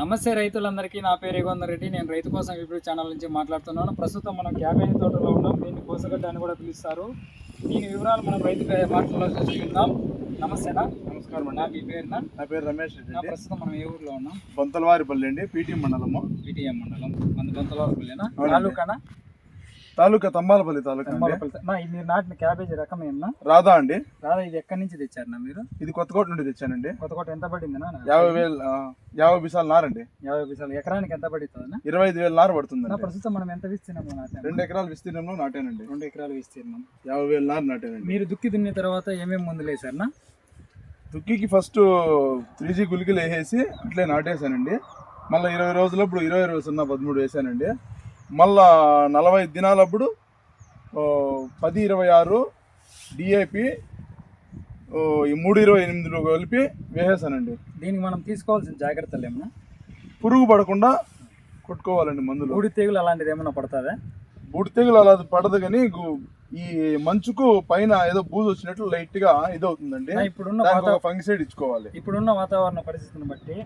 నమస్తే రైతులందరికీ. నా పేరు యుగంధర్ రెడ్డి. నేను రైతు కోసం యూట్యూబ్ ఛానల్ నుంచి మాట్లాడుతున్నాను. ప్రస్తుతం మనం క్యాబేజీ తోటలో ఉన్నాం. దీన్ని కోసగడ్డ అని కూడా పిలుస్తారు. దీని వివరాలు మనం రైతు వార్తల్లో చూసుకుందాం. నమస్తేనా? నమస్కారం నా అండి మీ పేరునా నా? పేరు రమేష్ రెడ్డి. ప్రస్తుతం మనం ఏ ఊర్లో ఉన్నాం? బొంతలవారిపల్లి అండి. పీటీ మండలము. పిటిఎం మండలం. మన అవునండి. తాలూకానా? తాలూకా తంబాలపల్లి తాలూకా నా మీరు నాటిన క్యాబేజీ రకం ఏమన్నా? రాధా అండి? రాదా ఇది ఎక్కడి నుంచి తెచ్చారు మీరు? ఇది కొత్తకోట నుండి తెచ్చానండి. కొత్తకోట ఎంత పడిందినా యాభై వేలు యాభై బిసాలు నారండి. యాభై పైసలు ఎకరానికి ఎంత పడుతుందన్నా? ఇరవై ఐదు వేలు నార నా పడుతుందండి ప్రస్తుతం మనం ఎంత విస్తీర్ణంలో నాటాము? రెండు ఎకరాల విస్తీర్ణంలో నాటానండి. రెండు ఎకరాలు విస్తీర్ణం. యాభై వేలు నార నాటానండి. మీరు దుక్కి దున్నిన తర్వాత ఏమేమి మందులు వేసారనా దుక్కికి ఫస్ట్ త్రీ జీ గులికలు వేసేసి అట్లే నాటేశానండి. మళ్ళీ ఇరవై రోజులప్పుడు ఇరవై ఇరవై సున్నా పదమూడు వేసానండి. మళ్ళా నలభై దినాలప్పుడు పది ఇరవై ఆరు డిఏపి ఈ మూడు ఇరవై ఎనిమిదిలో కలిపి వేసేసానండి. దీనికి మనం తీసుకోవాల్సిన జాగ్రత్తలు ఏమన్నా? పురుగు పడకుండా కొట్టుకోవాలండి మందులు. ఊడి తెగులు అలాంటిది ఏమన్నా పడుతుందా? బూడి తెగులు అలా పడదు కానీ ఈ మంచుకు పైన ఏదో బూజు వచ్చినట్లు లైట్గా ఇదవుతుందండి ఇప్పుడున్న ఫంగిసైడ్ ఇచ్చుకోవాలి. ఇప్పుడున్న వాతావరణ పరిస్థితిని బట్టి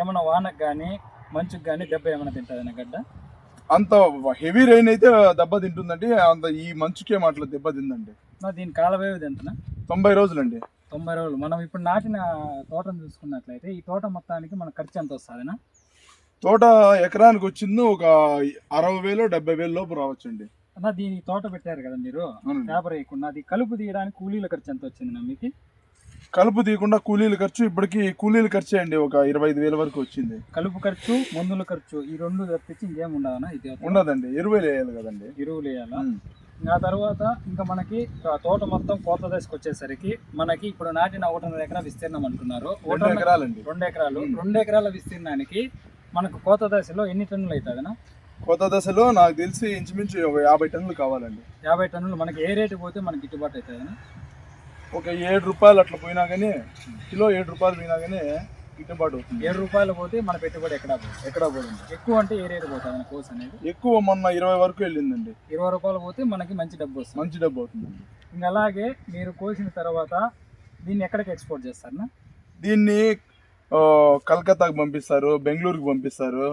ఏమన్నా వానకు కానీ మంచుకు కానీ దెబ్బ ఏమైనా తింటుందన్న గడ్డ? అంత హెవీ రెయిన్ అయితే దెబ్బ తింటుందండి. అంత ఈ మంచుకే మాటలు దెబ్బ తిందండి. నా దీని కాల వ్యవధి ఎంతనా? తొంభై రోజులండి. తొంభై రోజులు. మనం ఇప్పుడు నాటిన తోటను చూసుకున్నట్లయితే ఈ తోట మొత్తానికి మన ఖర్చు ఎంత వస్తుందినా? తోట ఎకరానికి వచ్చింది ఒక అరవై వేలు డెబ్బై వేలు లోపు రావచ్చండి. అన్న దీని తోట పెట్టారు కదా మీరు. పేపర్ వేయకుండా. అది కలుపు తీయడానికి కూలీల ఖర్చు ఎంత వచ్చింది మీకు? కలుపు తీయకుండా కూలీల ఖర్చు ఇప్పటికి కూలీల ఖర్చు అండి. ఒక ఇరవై ఐదు వేల వరకు వచ్చింది. కలుపు ఖర్చు మందుల ఖర్చు ఈ రెండు తప్పించి ఇంకేం ఉండవనా ఇది ఉండదండి. ఎరువులు వేయాలి కదండి. ఎరువులు వేయాలా. ఆ తర్వాత ఇంకా మనకి తోట మొత్తం కోత దశకు వచ్చేసరికి మనకి ఇప్పుడు నాటిన ఒకటిన్నర ఎకరా విస్తీర్ణం అంటున్నారు. రెండు ఎకరాలండి. రెండు ఎకరాలు. రెండు ఎకరాల విస్తీర్ణానికి మనకు కోత దశలో ఎన్ని టన్నులు అవుతుందనా కొత్త దశలో నాకు తెలిసి ఇంచుమించు ఒక యాభై టన్నులు కావాలండి. యాభై టన్నులు మనకి ఏ రేటు పోతే మనకి గిట్టుబాటు అవుతుందనా ఒక ఏడు రూపాయలు అట్లా పోయినా కానీ కిలో ఏడు రూపాయలు పోయినా కానీ గిట్టుబాటు అవుతుంది. ఏడు రూపాయలు పోతే మన పెట్టుబడి ఎక్కడా పోతుంది ఎక్కడ పోయింది ఎక్కువ అంటే ఏ రేటు పోతుంది కోర్స్ అనేది? ఎక్కువ మొన్న ఇరవై వరకు వెళ్ళిందండి. ఇరవై రూపాయలు పోతే మనకి మంచి డబ్బు వస్తుంది. మంచి డబ్బు అవుతుందండి ఇంకా అలాగే మీరు కోసిన తర్వాత దీన్ని ఎక్కడికి ఎక్స్పోర్ట్ చేస్తారనా దీన్ని కలకత్తాకు పంపిస్తారు బెంగళూరుకి పంపిస్తారు.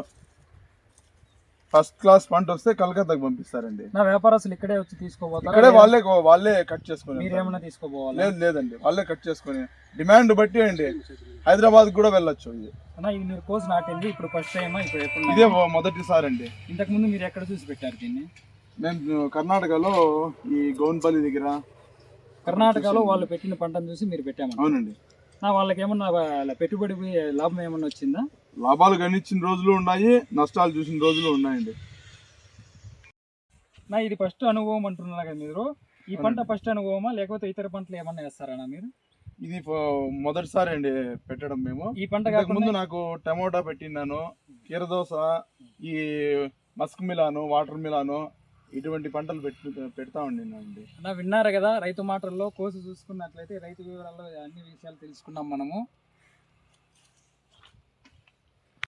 ఫస్ట్ క్లాస్ పంట వస్తే కలకత్తాకు పంపిస్తారండి. నా వ్యాపారస్తులు ఇక్కడే వచ్చి తీసుకోపోతారా ఇక్కడే వాళ్ళే వాళ్ళే కట్ చేసుకుని మీరేమన్నా తీసుకోపోవాలా లేదు లేదండి. వాళ్ళే కట్ చేసుకుని డిమాండ్ బట్టి అండి. హైదరాబాద్ కూడా వెళ్ళొచ్చు ఇది. అన్న ఇది మీరు కోసి నాటింది ఇప్పుడు ఫస్ట్ టైమా ఇప్పుడు ఎప్పుడు ఇదే మొదటిసారి అండి ఇంతకు ముందు మీరు ఎక్కడ చూసి పెట్టారు దీన్ని? నేను కర్ణాటకలో ఈ గౌన్పల్లి దగ్గర కర్ణాటకలో వాళ్ళు పెట్టిన పంటను చూసి మీరు పెట్టామన్న అవునండి. నా వాళ్ళకి ఏమన్నా పెట్టుబడి లాభం ఏమన్నా వచ్చిందా? లాభాలు గణించిన రోజులు ఉన్నాయి నష్టాలు చూసిన రోజులు ఉన్నాయండి. నా ఇది ఫస్ట్ అనుభవం అంటున్నారు కదా మీరు. ఈ పంట ఫస్ట్ అనుభవమా లేకపోతే ఇతర పంటలు ఏమన్నా వేస్తారా మీరు? ఇది మొదటిసారి అండి పెట్టడం మేము. ఈ పంట ముందు నాకు టమోటా పెట్టినాను కీరదోస ఈ మస్క్ మిలాను వాటర్ మిలాను ఇటువంటి పంటలు పెట్టి పెడతా ఉండినండి నా విన్నారు కదా రైతు మాటల్లో కోసి చూసుకున్నట్లయితే రైతు వివరాల్లో అన్ని విషయాలు తెలుసుకున్నాం మనము.